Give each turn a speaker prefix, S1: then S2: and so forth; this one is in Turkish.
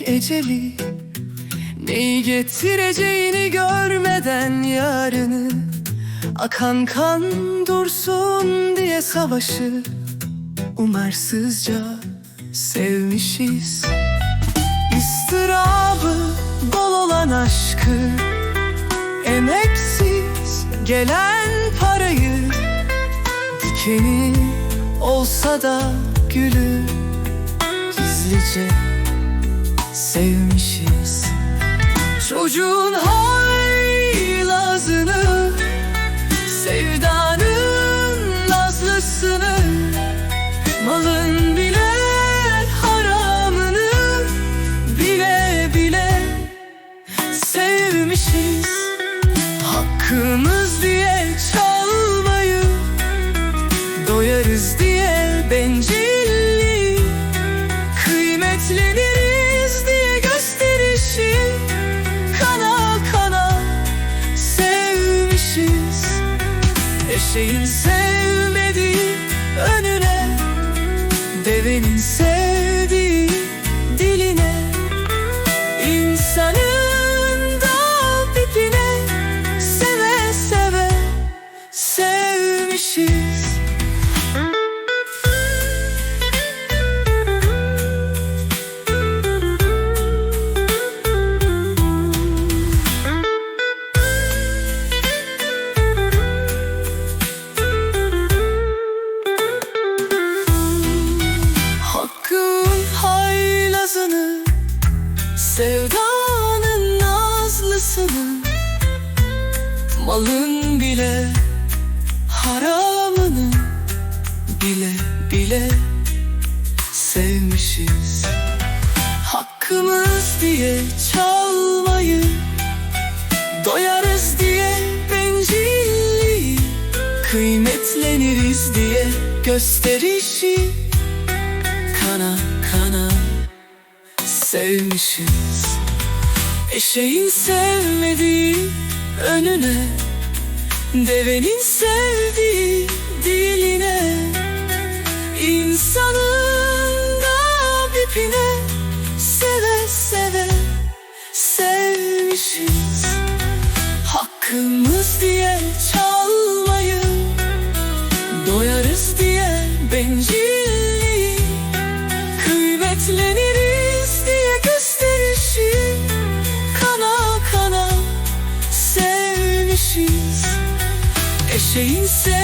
S1: beklemek eceli. Neyi getireceğini görmeden yarını Akan kan dursun diye savaşı Umarsızca sevmişiz. İstırabı bol olan aşkı Emeksiz gelen parayı Dikeni olsa da gülü Gizlice sevmişiz. Çocuğun haylazını Sevdanın nazlısını Malın bile haramını Bile bile sevmişiz. Hakkımız diye çalmayı Doyarız diye bencilliği Eşeğin sevmediği nazlısını Malın bile haramını Bile bile sevmişiz. Hakkımız diye çalmayı Doyarız diye bencilliği Kıymetleniriz diye gösterişi Kana kana sevmişiz Eşeğin sevmediği önüne Devenin sevdiği diline İnsanın da dipine Seve seve sevmişiz. Hakkımız diye çalmayı Doyarız diye bencil cheio incerto.